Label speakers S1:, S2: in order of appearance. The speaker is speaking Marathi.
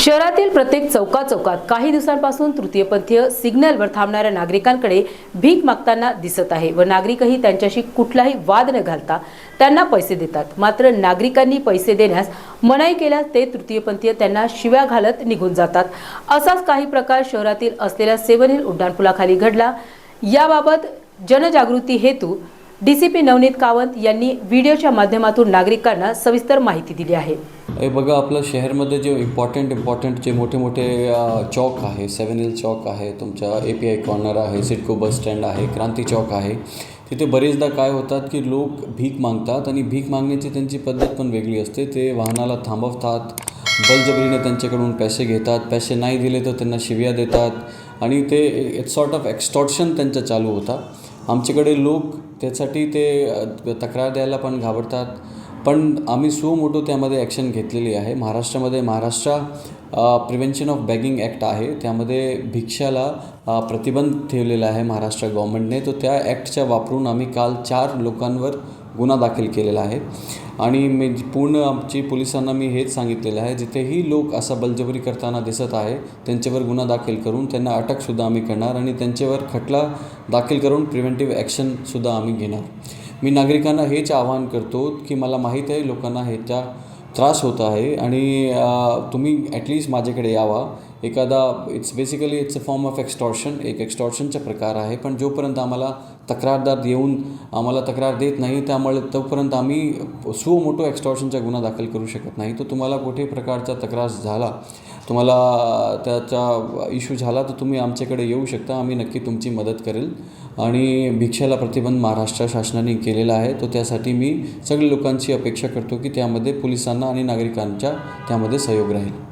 S1: शहरातील प्रत्येक चौका चौकात काही दिवसांपासून तृतीयपंथीय सिग्नलवर थांबणाऱ्या नागरिकांकडे भीक मागताना दिसत आहे व नागरिकही त्यांच्याशी कुठलाही वाद न घालता त्यांना पैसे देतात. मात्र नागरिकांनी पैसे देण्यास मनाई केल्यास ते तृतीयपंथीय त्यांना शिव्या घालत निघून जातात. असाच काही प्रकार शहरातील असलेल्या सेवन हिल उड्डाणपुलाखाली घडला. याबाबत जनजागृती हेतू डीसीपी नवनीत कावंत यांनी व्हिडिओच्या माध्यमातून नागरिकांना सविस्तर माहिती दिली आहे.
S2: हे बघा आपलं शहरमध्ये जे इम्पॉर्टंट इम्पॉर्टंट जे मोठे मोठे चौक आहे सेवन हिल चौक आहे तुमच्या ए पी आय कॉर्नर आहे सिडको बस स्टँड आहे क्रांती चौक आहे तिथे बरेचदा काय होतात की लोक भीक मागतात आणि भीक मागण्याची त्यांची पद्धत पण वेगळी असते. ते वाहनाला थांबवतात बलजबरीने त्यांच्याकडून पैसे घेतात पैसे नाही दिले तर त्यांना शिव्या देतात आणि ते इट्स सॉर्ट ऑफ एक्स्टॉर्शन त्यांचं चालू होता आमच्याकडे लोक त्यासाठी ते तक्रार द्यायला पण घाबरतात. पण आम्ही सो मोठं त्यामध्ये ॲक्शन घेतलेली आहे. महाराष्ट्रामध्ये Maharashtra prevention of begging act आहे. त्यामध्ये भिक्षाला प्रतिबंध ठेवलेला आहे महाराष्ट्र गव्हर्मेंटने तो त्या ॲक्टच्या वापरून आम्ही काल चार लोकांवर गुन्हा दाखल केलेला आहे. आणि मी पूर्ण आमची पोलिसांना मी हेच सांगितलेलं आहे जिथेही लोक असा बलजबरी करताना दिसत आहे त्यांच्यावर गुन्हा दाखल करून त्यांना अटकसुद्धा आम्ही करणार आणि त्यांच्यावर खटला दाखल करून प्रिव्हेंटिव्ह ॲक्शनसुद्धा आम्ही घेणार. मी नागरिकांना हेच आवाहन करतो की मला माहीत आहे लोकांना ह्याचा त्रास होत आहे आणि तुम्ही ॲटलिस्ट माझ्याकडे यावा. एखादा it's basically it's a form of extortion एक एक्स्टॉर्शनचा प्रकार आहे. पण जोपर्यंत आम्हाला तक्रारदार येऊन आम्हाला तक्रार देत नाही त्यामुळे तोपर्यंत आम्ही सो मोठो एक्स्टॉर्शनचा गुन्हा दाखल करू शकत नाही. तर तुम्हाला कुठे प्रकारचा तक्रार झाला तुम्हाला त्याचा इश्यू झाला तर तुम्ही आमच्याकडे येऊ शकता. आम्ही नक्की तुमची मदत करेल. आणि भिक्षेला प्रतिबंध महाराष्ट्र शासनाने केलेला आहे. तो त्यासाठी मी सगळ्या लोकांची अपेक्षा करतो की त्यामध्ये पोलिसांना आणि नागरिकांच्या त्यामध्ये सहयोग राहील.